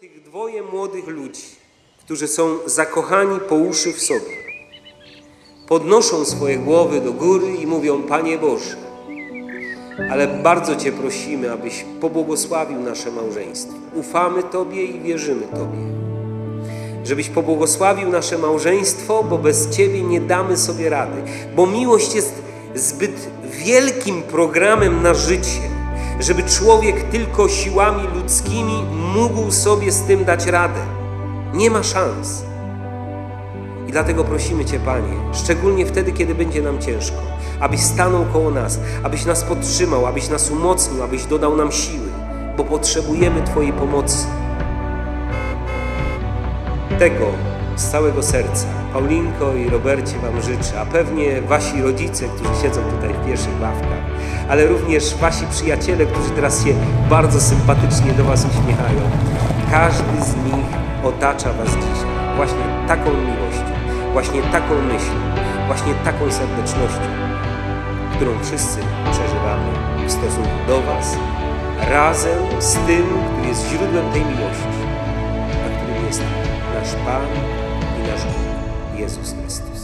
tych dwoje młodych ludzi, którzy są zakochani po uszy w sobie, podnoszą swoje głowy do góry i mówią: Panie Boże, ale bardzo Cię prosimy, abyś pobłogosławił nasze małżeństwo. Ufamy Tobie i wierzymy Tobie. Żebyś pobłogosławił nasze małżeństwo, bo bez Ciebie nie damy sobie rady. Bo miłość jest zbyt wielkim programem na życie, żeby człowiek tylko siłami ludzkimi mógł sobie z tym dać radę. Nie ma szans. I dlatego prosimy Cię, Panie, szczególnie wtedy, kiedy będzie nam ciężko, abyś stanął koło nas, abyś nas podtrzymał, abyś nas umocnił, abyś dodał nam siły, bo potrzebujemy Twojej pomocy. Tego z całego serca Paulinko i Robercie Wam życzę, a pewnie Wasi rodzice, którzy siedzą tutaj w pierwszych ławkach, ale również Wasi przyjaciele, którzy teraz się bardzo sympatycznie do Was uśmiechają. Każdy z nich otacza Was dzisiaj właśnie taką miłością, właśnie taką myślą, właśnie taką serdecznością, którą wszyscy przeżywamy w stosunku do Was, razem z tym, który jest źródłem tej miłości, a którym jest nasz Pan i nasz Bóg, Jezus Chrystus.